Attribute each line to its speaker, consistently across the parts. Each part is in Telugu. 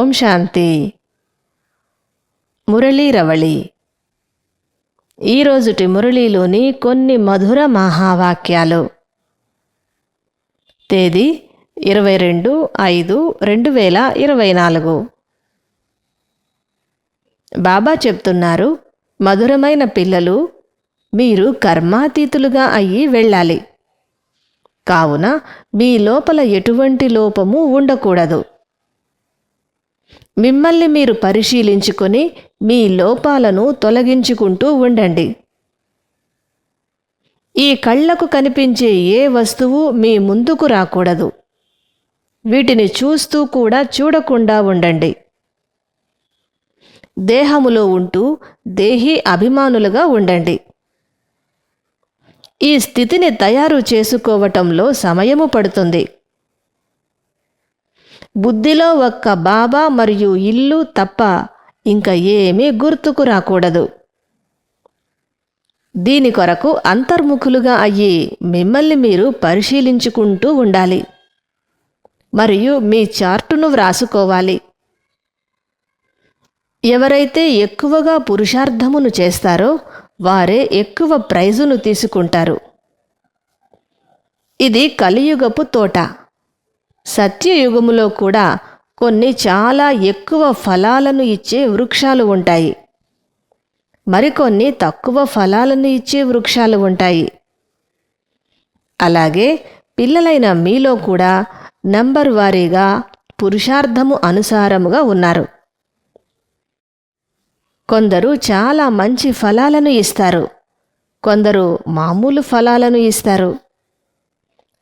Speaker 1: ఓం శాంతి. మురళీ రవళి. ఈరోజుటి మురళీలోని కొన్ని మధుర మహావాక్యాలు. తేదీ ఇరవై రెండు ఐదు రెండు వేల ఇరవై నాలుగు. బాబా చెప్తున్నారు మధురమైన పిల్లలు మీరు కర్మాతీతులుగా అయ్యి వెళ్ళాలి. కావున మీ లోపల ఎటువంటి లోపము ఉండకూడదు. మిమ్మల్ని మీరు పరిశీలించుకొని మీ లోపాలను తొలగించుకుంటూ ఉండండి. ఈ కళ్ళకు కనిపించే ఏ వస్తువు మీ ముందుకు రాకూడదు. వీటిని చూస్తూ కూడా చూడకుండా ఉండండి. దేహములో ఉంటూ దేహి అభిమానులుగా ఉండండి. ఈ స్థితిని తయారు చేసుకోవటంలో సమయము పడుతుంది. బుద్ధిలో ఒక్క బాబా మరియు ఇల్లు తప్ప ఇంకా ఏమీ గుర్తుకు రాకూడదు. దీని కొరకు అంతర్ముఖులుగా అయ్యి మిమ్మల్ని మీరు పరిశీలించుకుంటూ ఉండాలి. మరియు మీ చార్టును వ్రాసుకోవాలి. ఎవరైతే ఎక్కువగా పురుషార్థమును చేస్తారో వారే ఎక్కువ ప్రైజును తీసుకుంటారు. ఇది కలియుగపు తోట. సత్యయుగములో కూడా కొన్ని చాలా ఎక్కువ ఫలాలను ఇచ్చే వృక్షాలు ఉంటాయి. మరికొన్ని తక్కువ ఫలాలను ఇచ్చే వృక్షాలు ఉంటాయి. అలాగే పిల్లలైన మీలో కూడా నంబర్ వారీగా పురుషార్థము అనుసారముగా ఉన్నారు. కొందరు చాలా మంచి ఫలాలను ఇస్తారు. కొందరు మామూలు ఫలాలను ఇస్తారు.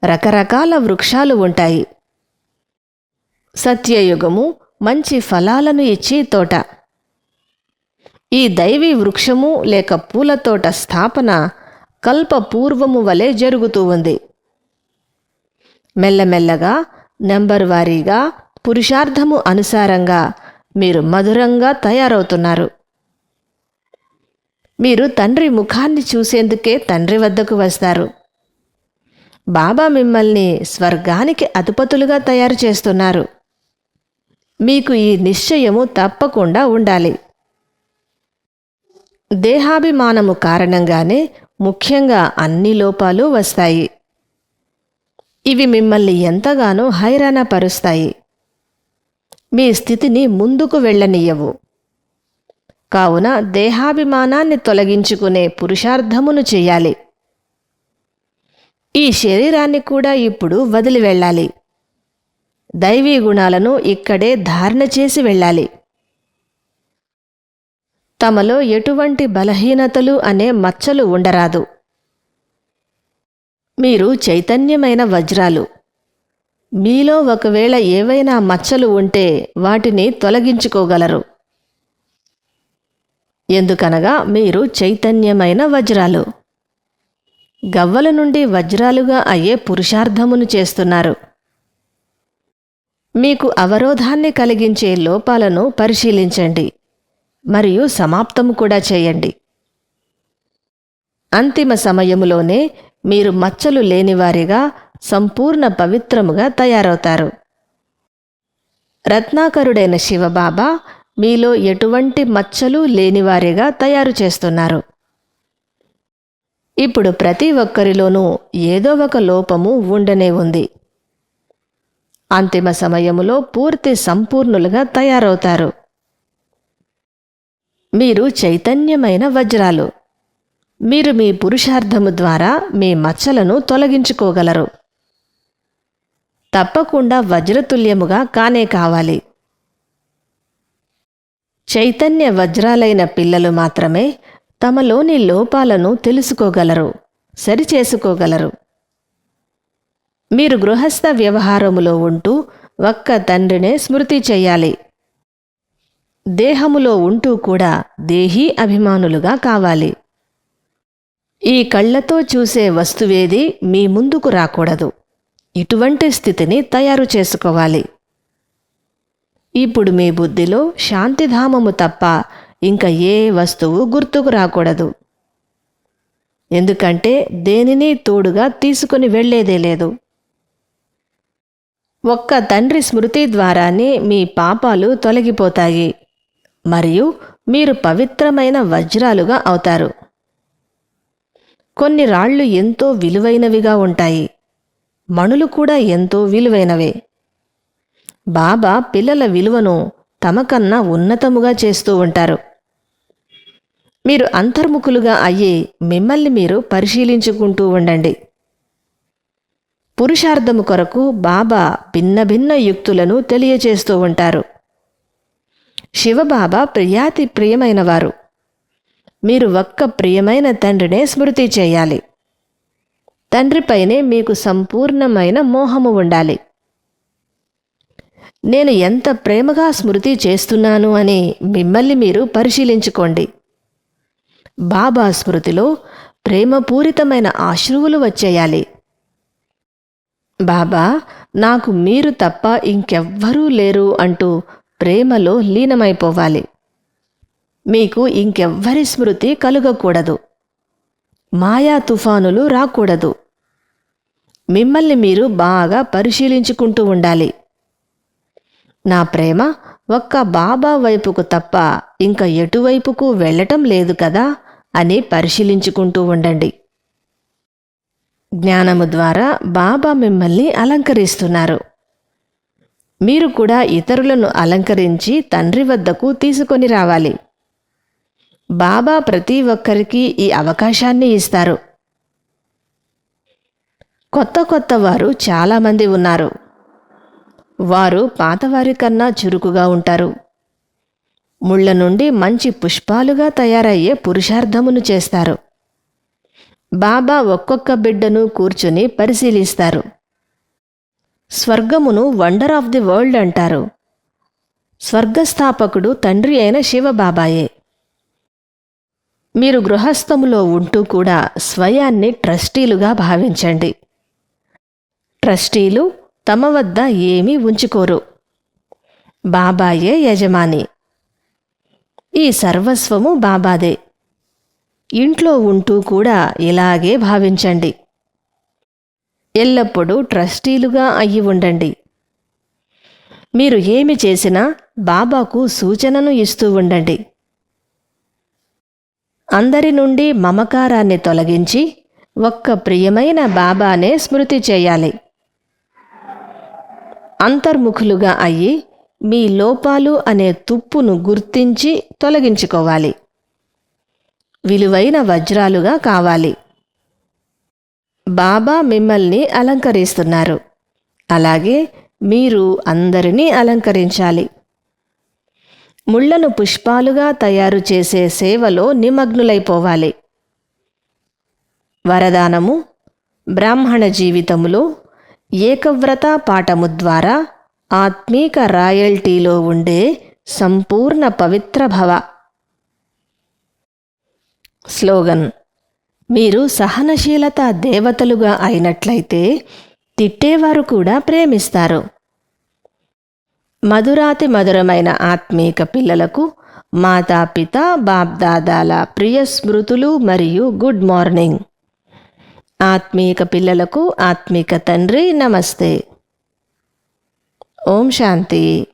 Speaker 1: రకరకాల వృక్షాలు ఉంటాయి. సత్యయుగము మంచి ఫలాలను ఇచ్చే తోట. ఈ దైవీ వృక్షము లేక పూల తోట స్థాపన కల్ప పూర్వము వలె జరుగుతూ ఉంది. మెల్లమెల్లగా నెంబర్ వారీగా పురుషార్థము అనుసారంగా మీరు మధురంగా తయారవుతున్నారు. మీరు తండ్రి ముఖాన్ని చూసేందుకే తండ్రి వద్దకు వస్తారు. బాబా మిమ్మల్ని స్వర్గానికి అధిపతులుగా తయారు చేస్తున్నారు. మీకు ఈ నిశ్చయము తప్పకుండా ఉండాలి. దేహాభిమానము కారణంగానే ముఖ్యంగా అన్ని లోపాలు వస్తాయి. ఇవి మిమ్మల్ని ఎంతగానో హైరాణపరుస్తాయి. మీ స్థితిని ముందుకు వెళ్ళనీయవు కావున దేహాభిమానాన్ని తొలగించుకునే పురుషార్థమును చేయాలి. ఈ శరీరాన్ని కూడా ఇప్పుడు వదిలి వెళ్ళాలి. దైవీ గుణాలను ఇక్కడే ధారణ చేసి వెళ్ళాలి. తమలో ఎటువంటి బలహీనతలు అనే మచ్చలు ఉండరాదు. మీరు చైతన్యమైన వజ్రాలు. మీలో ఒకవేళ ఏవైనా మచ్చలు ఉంటే వాటిని తొలగించుకోగలరు. ఎందుకనగా మీరు చైతన్యమైన వజ్రాలు. గవ్వల నుండి వజ్రాలుగా అయ్యే పురుషార్థమును చేస్తున్నారు. మీకు అవరోధాన్ని కలిగించే లోపాలను పరిశీలించండి మరియు సమాప్తము కూడా చేయండి. అంతిమ సమయములోనే మీరు మచ్చలు లేనివారిగా సంపూర్ణ పవిత్రముగా తయారవుతారు. రత్నాకరుడైన శివబాబా మీలో ఎటువంటి మచ్చలు లేనివారిగా తయారు చేస్తున్నారు? ఇప్పుడు ప్రతి ఒక్కరిలోనూ ఏదో ఒక లోపము ఉండనే ఉంది. అంతిమ సమయములో పూర్తి సంపూర్ణులుగా తయారవుతారు. మీరు చైతన్యమైన వజ్రాలు. మీరు మీ పురుషార్థము ద్వారా మీ మచ్చలను తొలగించుకోగలరు. తప్పకుండా వజ్రతుల్యముగా కానే కావాలి. చైతన్య వజ్రాలైన పిల్లలు మాత్రమే తమలోని లోపాలను తెలుసుకోగలరు సరిచేసుకోగలరు. మీరు గృహస్థ వ్యవహారములో ఉంటూ ఒక్క తండ్రినే స్మృతి చేయాలి. దేహములో ఉంటూ కూడా దేహీ అభిమానులుగా కావాలి. ఈ కళ్ళతో చూసే వస్తువేది మీ ముందుకు రాకూడదు. ఇటువంటి స్థితిని తయారు చేసుకోవాలి. ఇప్పుడు మీ బుద్ధిలో శాంతిధామము తప్ప ఇంకా ఏ వస్తువు గుర్తుకు రాకూడదు. ఎందుకంటే దేనిని తోడుగా తీసుకుని వెళ్ళేదే లేదు. ఒక్క తండ్రి స్మృతి ద్వారానే మీ పాపాలు తొలగిపోతాయి. మరియు మీరు పవిత్రమైన వజ్రాలుగా అవుతారు. కొన్ని రాళ్ళు ఎంతో విలువైనవిగా ఉంటాయి. మణులు కూడా ఎంతో విలువైనవే. బాబా పిల్లల విలువను తమకన్నా ఉన్నతముగా చేస్తూ ఉంటారు. మీరు అంతర్ముఖులుగా అయ్యి మిమ్మల్ని మీరు పరిశీలించుకుంటూ ఉండండి. పురుషార్థము కొరకు బాబా భిన్న భిన్న యుక్తులను తెలియచేస్తూ ఉంటారు. శివబాబా ప్రియాతి ప్రియమైనవారు. మీరు ఒక్క ప్రియమైన తండ్రినే స్మృతి చేయాలి. తండ్రిపైనే మీకు సంపూర్ణమైన మోహము ఉండాలి. నేను ఎంత ప్రేమగా స్మృతి చేస్తున్నాను అని మిమ్మల్ని మీరు పరిశీలించుకోండి. బాబా స్మృతిలో ప్రేమపూరితమైన ఆశ్రువులు వచ్చేయాలి. బాబా నాకు మీరు తప్ప ఇంకెవ్వరూ లేరు అంటూ ప్రేమలో లీనమైపోవాలి. మీకు ఇంకెవ్వరి స్మృతి కలుగకూడదు. మాయా తుఫానులు రాకూడదు. మిమ్మల్ని మీరు బాగా పరిశీలించుకుంటూ ఉండాలి. నా ప్రేమ ఒక్క బాబా వైపుకు తప్ప ఇంకా ఎటువైపుకు వెళ్ళటం లేదు కదా అని పరిశీలించుకుంటూ ఉండండి. జ్ఞానము ద్వారా బాబా మిమ్మల్ని అలంకరిస్తున్నారు. మీరు కూడా ఇతరులను అలంకరించి తండ్రి వద్దకు తీసుకొని రావాలి. బాబా ప్రతి ఒక్కరికి ఈ అవకాశాన్ని ఇస్తారు. కొత్త కొత్త వారు చాలామంది ఉన్నారు. వారు పాతవారి కన్నా చురుకుగా ఉంటారు. ముళ్ళ నుండి మంచి పుష్పాలుగా తయారయ్యే పురుషార్థమును చేస్తారు. బాబా ఒక్కొక్క బిడ్డను కూర్చుని పరిశీలిస్తారు. స్వర్గమును వండర్ ఆఫ్ ది వరల్డ్ అంటారు. స్వర్గస్థాపకుడు తండ్రి అయిన శివబాబాయే. మీరు గృహస్థములో ఉంటూ కూడా స్వయాన్ని ట్రస్టీలుగా భావించండి. ట్రస్టీలు తమ వద్ద ఏమీ ఉంచుకోరు. బాబాయే యజమాని. ఈ సర్వస్వము బాబాదే. ఇంట్లో ఉంటూ కూడా ఇలాగే భావించండి. ఎల్లప్పుడూ ట్రస్టీలుగా అయ్యి ఉండండి. మీరు ఏమి చేసినా బాబాకు సూచనను ఇస్తూ ఉండండి. అందరి నుండి మమకారాన్ని తొలగించి ఒక్క ప్రియమైన బాబానే స్మృతి చేయాలి. అంతర్ముఖులుగా అయ్యి మీ లోపాలు అనే తుప్పును గుర్తించి తొలగించుకోవాలి. విలువైన వజ్రాలుగా కావాలి. బాబా మిమ్మల్ని అలంకరిస్తున్నారు. అలాగే మీరు అందరినీ అలంకరించాలి. ముళ్ళను పుష్పాలుగా తయారు చేసే సేవలో నిమగ్నులైపోవాలి. వరదానము బ్రాహ్మణ జీవితములో ఏకవ్రత పాఠము ద్వారా ఆత్మీక రాయల్టీలో ఉండే సంపూర్ణ పవిత్ర భవ స్లోగన్. మీరు సహనశీలత దేవతలుగా అయినట్లయితే తిట్టేవారు కూడా ప్రేమిస్తారు. మధురాతి మధురమైన ఆత్మీక పిల్లలకు మాతాపిత బాబ్దాదాల ప్రియ స్మృతులు మరియు గుడ్ మార్నింగ్. ఆత్మీక పిల్లలకు ఆత్మీక తండ్రి నమస్తే. ఓం శాంతి.